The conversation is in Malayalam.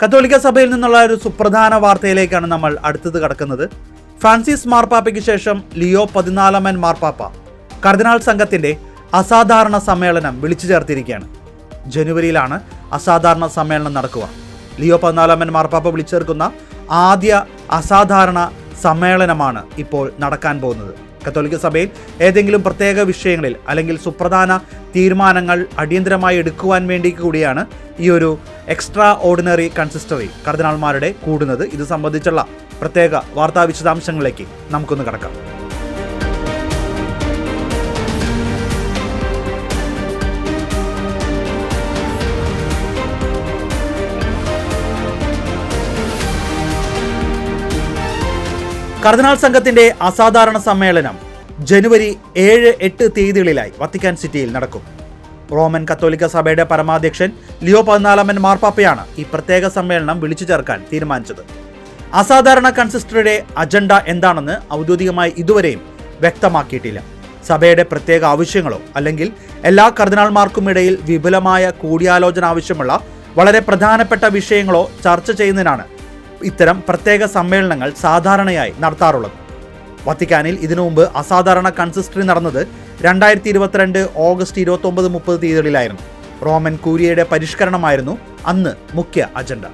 കത്തോലിക്ക സഭയിൽ നിന്നുള്ള ഒരു സുപ്രധാന വാർത്തയിലേക്കാണ് നമ്മൾ അടുത്തത് കടക്കുന്നത്. ഫ്രാൻസിസ് മാർപ്പാപ്പയ്ക്ക് ശേഷം ലിയോ പതിനാലാമൻ മാർപ്പാപ്പ കർദിനാൾ സംഘത്തിന്റെ അസാധാരണ സമ്മേളനം വിളിച്ചു ചേർത്തിരിക്കുകയാണ്. ജനുവരിയിലാണ് അസാധാരണ സമ്മേളനം നടക്കുക. ലിയോ പതിനാലാമൻ മാർപ്പാപ്പ വിളിച്ചു ചേർക്കുന്ന ആദ്യ അസാധാരണ സമ്മേളനമാണ് ഇപ്പോൾ നടക്കാൻ പോകുന്നത്. കത്തോലിക്ക സഭയിൽ ഏതെങ്കിലും പ്രത്യേക വിഷയങ്ങളിൽ അല്ലെങ്കിൽ സുപ്രധാന തീരുമാനങ്ങൾ അടിയന്തരമായി എടുക്കുവാൻ വേണ്ടി കൂടിയാണ് ഈ ഒരു എക്സ്ട്രാ ഓർഡിനറി കൺസിസ്റ്ററി കർദിനാൾമാരുടെ കൂടുന്നത്. ഇത് സംബന്ധിച്ചുള്ള പ്രത്യേക വാർത്താ വിശദാംശങ്ങളിലേക്ക് നമുക്കൊന്ന് കടക്കാം. കർദിനാൾ സംഘത്തിന്റെ അസാധാരണ സമ്മേളനം ജനുവരി ഏഴ് എട്ട് തീയതികളിലായി വത്തിക്കാൻ സിറ്റിയിൽ നടക്കും. റോമൻ കത്തോലിക്ക സഭയുടെ പരമാധ്യക്ഷൻ ലിയോ പതിനാലാമൻ മാർപ്പാപ്പയാണ് ഈ പ്രത്യേക സമ്മേളനം വിളിച്ചു ചേർക്കാൻ തീരുമാനിച്ചത്. അസാധാരണ കൺസിസ്റ്ററിയുടെ അജണ്ട എന്താണെന്ന് ഔദ്യോഗികമായി ഇതുവരെയും വ്യക്തമാക്കിയിട്ടില്ല. സഭയുടെ പ്രത്യേക ആവശ്യങ്ങളോ അല്ലെങ്കിൽ എല്ലാ കർദിനാൾമാർക്കും ഇടയിൽ വിപുലമായ കൂടിയാലോചന ആവശ്യമുള്ള വളരെ പ്രധാനപ്പെട്ട വിഷയങ്ങളോ ചർച്ച ചെയ്യുന്നതിനാണ് ഇത്തരം പ്രത്യേക സമ്മേളനങ്ങൾ സാധാരണയായി നടത്താറുള്ളത്. വത്തിക്കാനിൽ ഇതിനു മുമ്പ് അസാധാരണ കൺസിസ്റ്ററി നടന്നത് രണ്ടായിരത്തി ഇരുപത്തിരണ്ട് ഓഗസ്റ്റ് ഇരുപത്തി ഒമ്പത് മുപ്പത് തീയതികളിലായിരുന്നു. റോമൻ കൂരിയയുടെ പരിഷ്കരണമായിരുന്നു അന്ന് മുഖ്യ അജണ്ട.